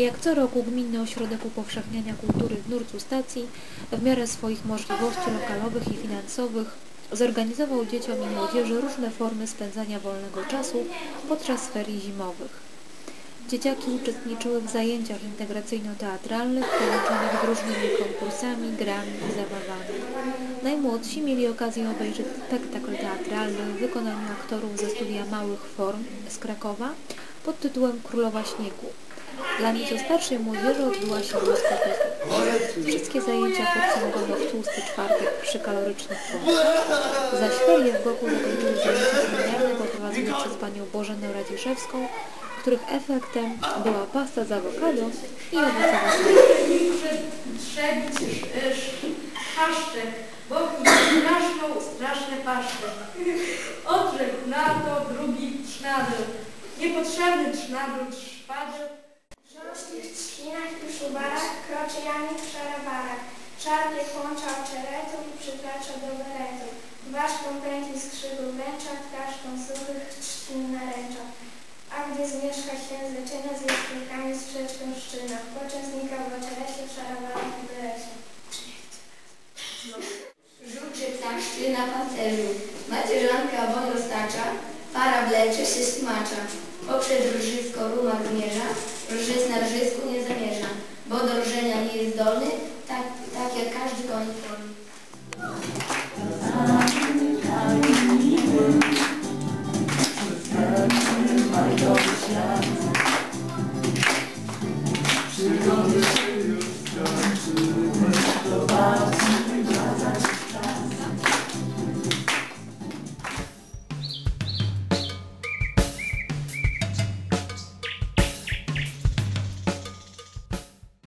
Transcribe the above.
Jak co roku Gminny Ośrodek Upowszechniania Kultury w Nurcu Stacji w miarę swoich możliwości lokalowych i finansowych zorganizował dzieciom i młodzieży różne formy spędzania wolnego czasu podczas ferii zimowych. Dzieciaki uczestniczyły w zajęciach integracyjno-teatralnych połączonych z różnymi konkursami, grami i zabawami. Najmłodsi mieli okazję obejrzeć spektakl teatralny w wykonaniu aktorów ze studia Małych Form z Krakowa pod tytułem Królowa Śniegu. Dla nieco starszej młodzieży odbyła się dyskoteka. Wszystkie zajęcia podsumowano w tłusty czwartek przy kalorycznych porach. Zaś ferie w bloku zakończyły zajęcia seminarne poprowadzone przez panią Bożenę Radziszewską, których efektem była pasta z awokado i owocowa Przebić haszczek, bo straszną, straszne paszcze. Odrzekł na to drugi trznadeł. Niepotrzebny trznadeł szpadeł. Janik w szarabarach. Szarpie kłącza oczeretu i przytacza do beretu. Ważką pętli skrzydł wręcza, tkarzką suchych trzcin naręcza. A gdy zmieszka się zaczyna z jaskółkami sprzeczką szczyna. Poczęsnika w oczerecie, w szarabarach i berecie. Żuczy ptaszczy na pancerzu, macierzanka won roztacza, para wlecze się smacza. Poprzed rżysko rumak zmierza, rżyc